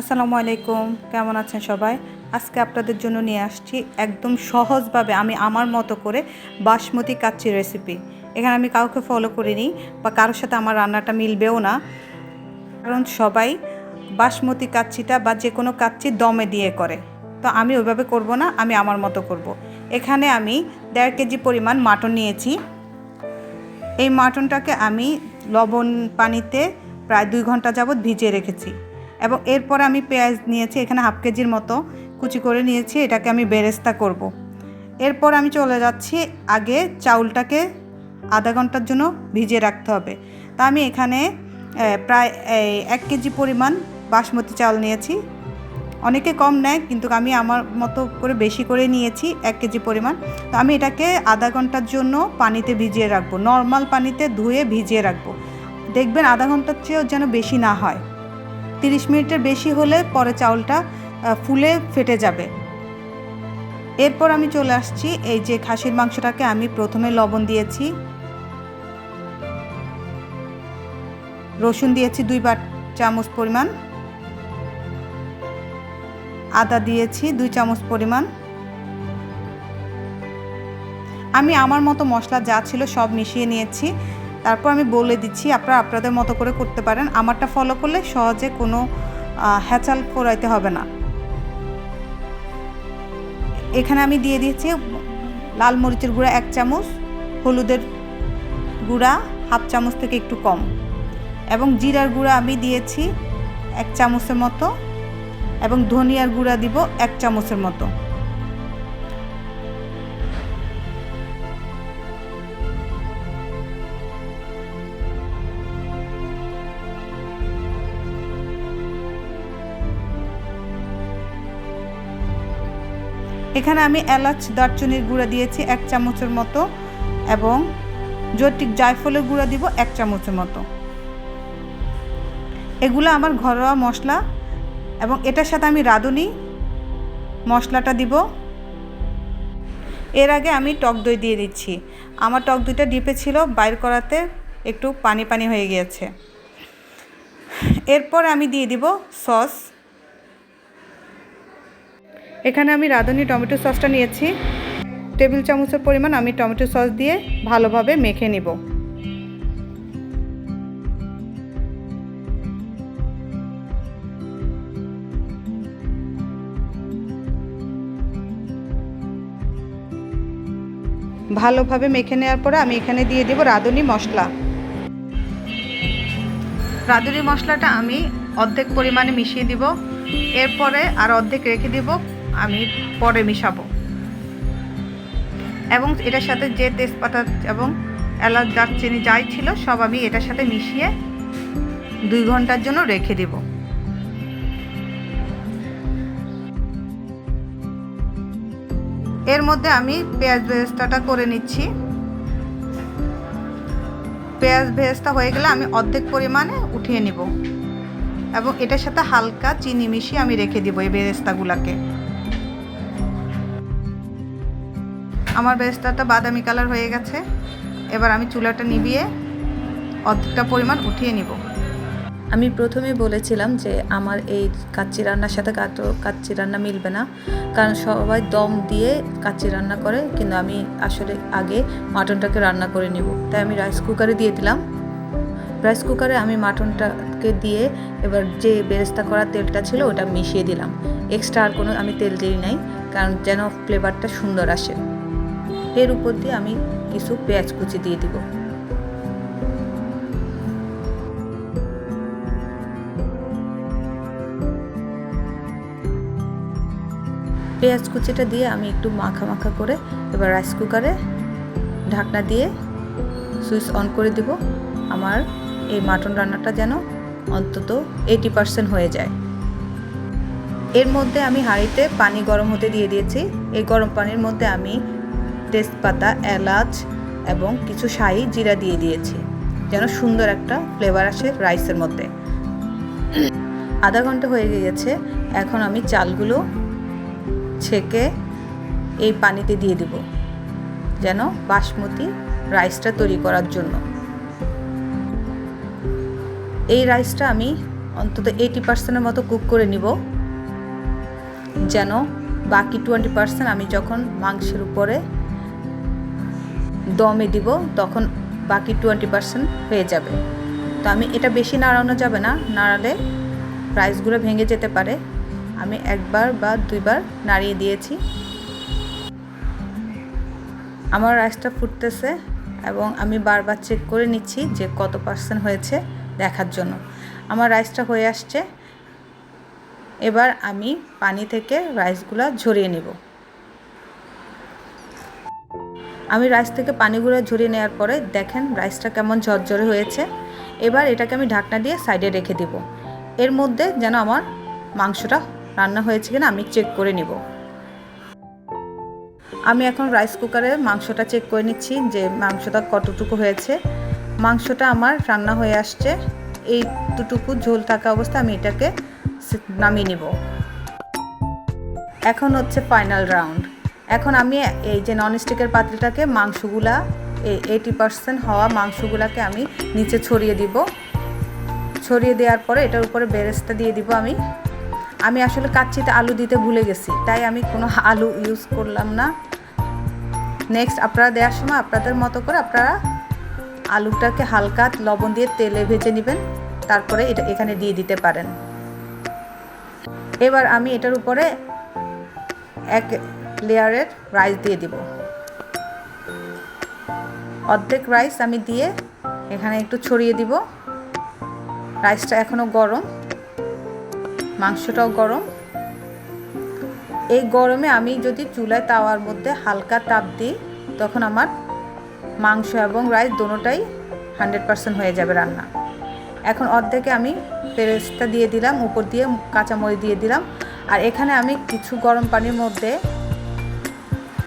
আসসালামু আলাইকুম, কেমন আছেন সবাই? আজকে আপনাদের জন্য নিয়ে আসছি একদম সহজভাবে আমি আমার মতো করে বাসমতি কাচ্চি রেসিপি এখানে আমি কাউকে ফলো করিনি বা কারোর সাথে আমার রান্নাটা মিলবেও না। কারণ সবাই বাসমতি কাচ্চিটা বা যে কোনো কাচ্চি দমে দিয়ে করে। তো আমি ওইভাবে করব না, আমি আমার মতো করব। এখানে আমি দেড় কেজি পরিমাণ মাটন নিয়েছি। এই মাটনটাকে আমি লবণ পানিতে প্রায় দুই ঘণ্টা যাবৎ ভিজিয়ে রেখেছি। এবং এরপর আমি পেঁয়াজ নিয়েছি, এখানে হাফ কেজির মতো কুচি করে নিয়েছি, এটাকে আমি বেরেস্তা করব। এরপর আমি চলে যাচ্ছি, আগে চাউলটাকে আধা ঘণ্টার জন্য ভিজিয়ে রাখতে হবে। তা আমি এখানে প্রায় এক কেজি পরিমাণ বাসমতি চাউল নিয়েছি। অনেকে কম নেয়, কিন্তু আমি আমার মতো করে বেশি করে নিয়েছি, এক কেজি পরিমাণ। তো আমি এটাকে আধা ঘণ্টার জন্য পানিতে ভিজিয়ে রাখব। নর্মাল পানিতে ধুয়ে ভিজিয়ে রাখব। দেখবেন আধা ঘণ্টার চেয়েও যেন বেশি না হয়। তিরিশ মিনিটের বেশি হলে পরে চাউলটা ফুলে ফেটে যাবে। এরপর আমি চলে আসছি এই যে খাসির মাংসটাকে আমি প্রথমে লবণ দিয়েছি। রসুন দিয়েছি দুই বার চামচ পরিমাণ। আদা দিয়েছি দুই চামচ পরিমাণ। আমি আমার মতো মশলা যা ছিল সব মিশিয়ে নিয়েছি। তারপর আমি বলে দিচ্ছি, আপনারা আপনাদের মতো করে করতে পারেন। আমারটা ফলো করলে সহজে কোনো হ্যাচাল করাইতে হবে না। এখানে আমি দিয়ে দিয়েছি লাল মরিচের গুঁড়া এক চামচ, হলুদের গুঁড়া হাফ চামচ থেকে একটু কম। এবং জিরার গুঁড়া আমি দিয়েছি এক চামচের মতো, এবং ধনিয়ার গুঁড়া দিব এক চামচের মতো। এখানে আমি এলাচ, দারচিনির গুঁড়া দিয়েছি এক চামচের মতো এবং জৈটিক জায়ফলের গুঁড়া দিব এক চামচের মতো। এগুলো আমার ঘরোয়া মশলা এবং এটার সাথে আমি রাঁধুনি। মশলাটা দিব। এর আগে আমি টক দই দিয়ে দিচ্ছি। আমার টক দইটা ডিপে ছিল, বাইর করাতে একটু পানি পানি হয়ে গিয়েছে। এরপর আমি দিয়ে দিব সস। এখানে আমি রাঁধুনি টমেটো সসটা নিয়েছি। টেবিল চামচের পরিমাণ আমি টমেটো সস দিয়ে ভালোভাবে মেখে নিব। ভালোভাবে মেখে নেওয়ার পরে আমি এখানে দিয়ে দেব রাঁধুনি মশলা। রাঁধুনি মশলাটা আমি অর্ধেক পরিমাণে মিশিয়ে দিব। এরপরে আর অর্ধেক রেখে দিব আমি পরে মিশাবো। এবং এটার সাথে যে তেজপাতা এবং এলাচ, দারচিনি যাই ছিল, সব আমি এটার সাথে মিশিয়ে দুই ঘণ্টার জন্য রেখে দিব। এর মধ্যে আমি পেঁয়াজ ভেস্তাটা করে নিচ্ছি। পেঁয়াজ ভেস্তা হয়ে গেলে আমি অর্ধেক পরিমাণে উঠিয়ে নিব। এবং এটার সাথে হালকা চিনি মিশিয়ে আমি রেখে দিব এই বেরেস্তাগুলোকে আমার বেরেস্তাটা বাদামি কালার হয়ে গেছে। এবার আমি চুলাটা নিভিয়ে অর্ধেকটা পরিমাণ উঠিয়ে নিব। আমি প্রথমে বলেছিলাম যে আমার এই কাচ্চি রান্নার সাথে কাচ্চি রান্না মিলবে না, কারণ সবাই দম দিয়ে কাচ্চি রান্না করে, কিন্তু আমি আসলে আগে মাটনটাকে রান্না করে নিব। তাই আমি রাইস কুকারে দিয়ে দিলাম। রাইস কুকারে আমি মাটনটাকে দিয়ে এবার যে বেরেস্তা করা তেলটা ছিল ওটা মিশিয়ে দিলাম। এক্সট্রা আর কোনো আমি তেল দিই নাই, কারণ যেন ফ্লেভারটা সুন্দর আসে। এর উপর দিয়ে আমি কিছু পেঁয়াজ কুচি দিয়ে দিব। পেঁয়াজ কুচিটা দিয়ে আমি একটু মাখা মাখা করে এবার রাইস কুকারে ঢাকনা দিয়ে সুইচ অন করে দিব। আমার এই মাটন রান্নাটা যেন অন্তত এইটি পার্সেন্ট হয়ে যায়। এর মধ্যে আমি হাঁড়িতে পানি গরম হতে দিয়ে দিয়েছি। এই গরম পানির মধ্যে আমি তেজপাতা, এলাচ এবং কিছু শাহি জিরা দিয়ে দিয়েছি, যেন সুন্দর একটা ফ্লেভার আসে রাইসের মধ্যে। আধা ঘণ্টা হয়ে গিয়েছে, এখন আমি চালগুলো ছেঁকে এই পানিতে দিয়ে দেব, যেন বাসমতি রাইসটা তৈরি করার জন্য। এই রাইসটা আমি অন্তত এইটি পার্সেন্টের মতো কুক করে নিব, যেন বাকি টোয়েন্টি পার্সেন্ট আমি যখন মাংসের উপরে দমে দিব, তখন বাকি টোয়েন্টি পার্সেন্ট হয়ে যাবে। তো আমি এটা বেশি নাড়ানো যাবে না, নাড়ালে রাইসগুলো ভেঙে যেতে পারে। আমি একবার বা দুইবার নাড়িয়ে দিয়েছি। আমার রাইসটা ফুটতেছে এবং আমি বারবার চেক করে নিচ্ছি যে কত পার্সেন্ট হয়েছে দেখার জন্য। আমার রাইসটা হয়ে আসছে। এবার আমি পানি থেকে রাইসগুলো ঝরিয়ে নেব। আমি রাইস থেকে পানিগুলো ঝরিয়ে নেওয়ার পরে দেখেন রাইসটা কেমন ঝরঝরে হয়েছে। এবার এটাকে আমি ঢাকনা দিয়ে সাইডে রেখে দিব। এর মধ্যে যেন আমার মাংসটা রান্না হয়েছে কিনা আমি চেক করে নিব। আমি এখন রাইস কুকারে মাংসটা চেক করে নিচ্ছি যে মাংসটা কতটুকু হয়েছে। মাংসটা আমার রান্না হয়ে আসছে। এই দুটুকু ঝোল থাকা অবস্থা আমি এটাকে নামিয়ে নিব। এখন হচ্ছে ফাইনাল রাউন্ড এখন আমি এই যে ননস্টিকের পাত্রটাকে মাংসগুলা এইটি পার্সেন্ট হওয়া মাংসগুলাকে আমি নিচে ছড়িয়ে দিব। ছড়িয়ে দেওয়ার পরে এটার উপরে বেরেস্তা দিয়ে দিব আমি। আমি আসলে কাচ্চিতে আলু দিতে ভুলে গেছি, তাই আমি কোনো আলু ইউজ করলাম না। নেক্সট আপনারা দেওয়ার সময় আপনাদের মতো করে আপনারা আলুটাকে হালকা লবণ দিয়ে তেলে ভেজে নেবেন, তারপরে এটা এখানে দিয়ে দিতে পারেন। এবার আমি এটার উপরে এক লেয়ারের রাইস দিয়ে দিব। অর্ধেক রাইস আমি দিয়ে এখানে একটু ছড়িয়ে দিব। রাইসটা এখনও গরম, মাংসটাও গরম। এই গরমে আমি যদি চুলায় তাওয়ার মধ্যে হালকা তাপ দিই, তখন আমার মাংস এবং রাইস দোনোটাই হান্ড্রেড পারসেন্ট হয়ে যাবে রান্না। এখন অর্ধেকে আমি পেরেস্তা দিয়ে দিলাম, উপর দিয়ে কাঁচামরিচ দিয়ে দিলাম। আর এখানে আমি কিছু গরম পানির মধ্যে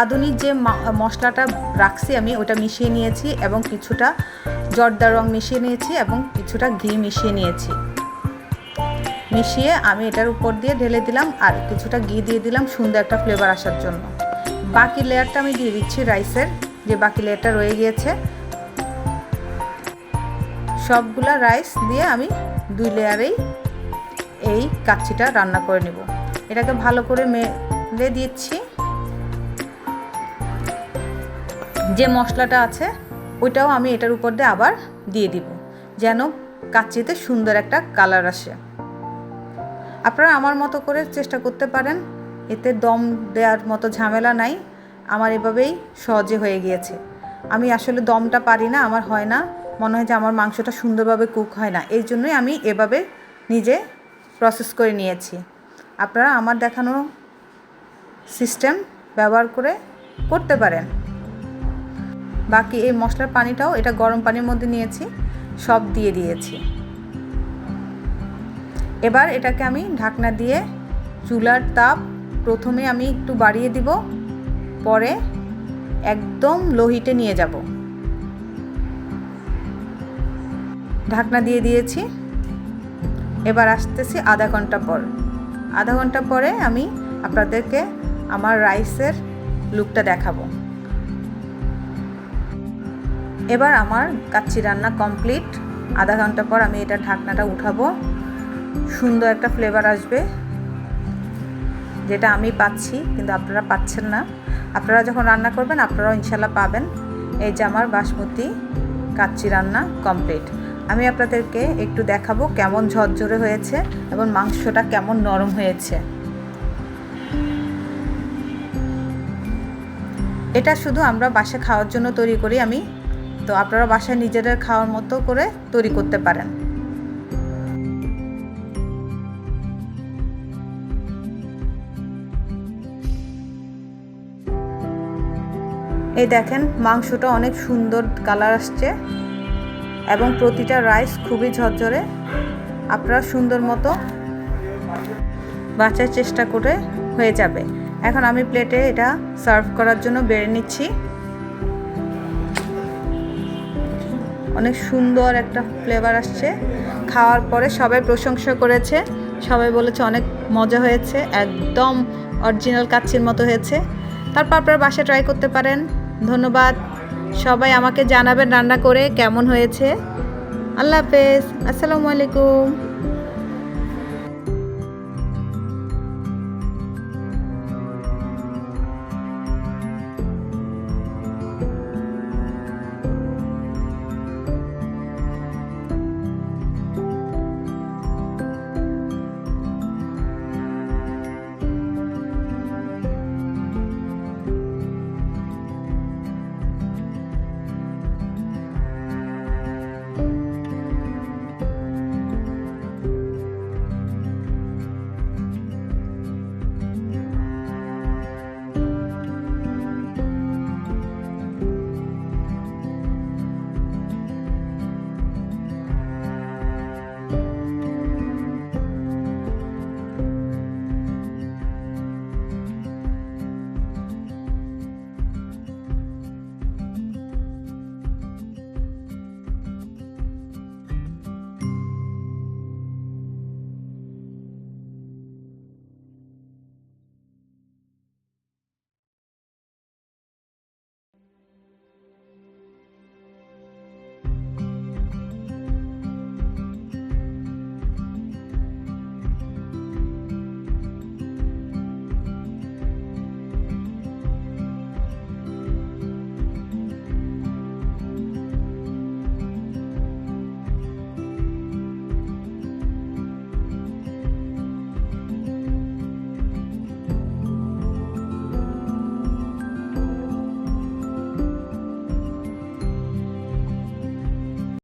আধুনিক যে মশলাটা রাখছি আমি, ওটা মিশিয়ে নিয়েছি এবং কিছুটা জর্দা রং মিশিয়ে নিয়েছি এবং কিছুটা ঘি মিশিয়ে নিয়েছি। মিশিয়ে আমি এটার উপর দিয়ে ঢেলে দিলাম আর কিছুটা ঘি দিয়ে দিলাম সুন্দর একটা ফ্লেভার আসার জন্য। বাকি লেয়ারটা আমি দিয়ে দিচ্ছি রাইসের যে বাকি লেয়ারটা রয়ে গিয়েছে। সবগুলা রাইস দিয়ে আমি দুই লেয়ারেই এই কাচ্চিটা রান্না করে নেব। এটাকে ভালো করে মেলে দিচ্ছি। যে মশলাটা আছে, ওইটাও আমি এটার উপর দিয়ে আবার দিয়ে দিব, যেন কাচ্চিতে সুন্দর একটা কালার আসে। আপনারা আমার মতো করে চেষ্টা করতে পারেন, এতে দম দেওয়ার মতো ঝামেলা নাই, আমার এভাবেই সহজে হয়ে গিয়েছে। আমি আসলে দমটা পারি না, আমার হয় না, মনে হয় যে আমার মাংসটা সুন্দরভাবে কুক হয় না, এই জন্যই আমি এভাবে নিজে প্রসেস করে নিয়েছি। আপনারা আমার দেখানো সিস্টেম ব্যবহার করে করতে পারেন। বাকি এই মশলার পানিটাও এটা গরম পানির মধ্যে নিয়েছি, সব দিয়ে দিয়েছি। এবার এটাকে আমি ঢাকনা দিয়ে চুলার তাপ প্রথমে আমি একটু বাড়িয়ে দিব, পরে একদম লোহিটে নিয়ে যাব। ঢাকনা দিয়ে দিয়েছি, এবার আসতেছি আধা ঘণ্টা পর। আধা ঘণ্টা পরে আমি আপনাদেরকে আমার রাইসের লুকটা দেখাবো। এবার আমার কাচ্চি রান্না কমপ্লিট। আধা ঘণ্টা পর আমি এটা ঢাকনাটা উঠাবো। সুন্দর একটা ফ্লেভার আসবে। যেটা আমি পাচ্ছি, কিন্তু আপনারা পাচ্ছেন না। আপনারা যখন রান্না করবেন, আপনারাও ইনশাল্লাহ পাবেন। এই যে আমার বাসমতি কাচ্চি রান্না কমপ্লিট। আমি আপনাদেরকে একটু দেখাবো কেমন ঝরঝরে হয়েছে এবং মাংসটা কেমন নরম হয়েছে। এটা শুধু আমরা বাসা খাওয়ার জন্য তৈরি করি, আমি তো আপনারা বাসায় নিজেদের খাওয়ার মতো করে তৈরি করতে পারেন। এই দেখেন, মাংসটা অনেক সুন্দর কালার আসছে এবং প্রতিটা রাইস খুবই ঝরঝরে। আপনারা সুন্দর মতো বাঁচার চেষ্টা করে হয়ে যাবে। এখন আমি প্লেটে এটা সার্ভ করার জন্য বেড়ে নিচ্ছি। অনেক সুন্দর একটা ফ্লেভার আসছে। খাওয়ার পরে সবাই প্রশংসা করেছে। সবাই বলেছে অনেক মজা হয়েছে, একদম অরিজিনাল কাচ্ছির মতো হয়েছে। তারপর আপনারা বাসা ট্রাই করতে পারেন। ধন্যবাদ। সবাই আমাকে জানাবেন রান্না করে কেমন হয়েছে। আল্লাহ হাফেজ। আসসালামু আলাইকুম।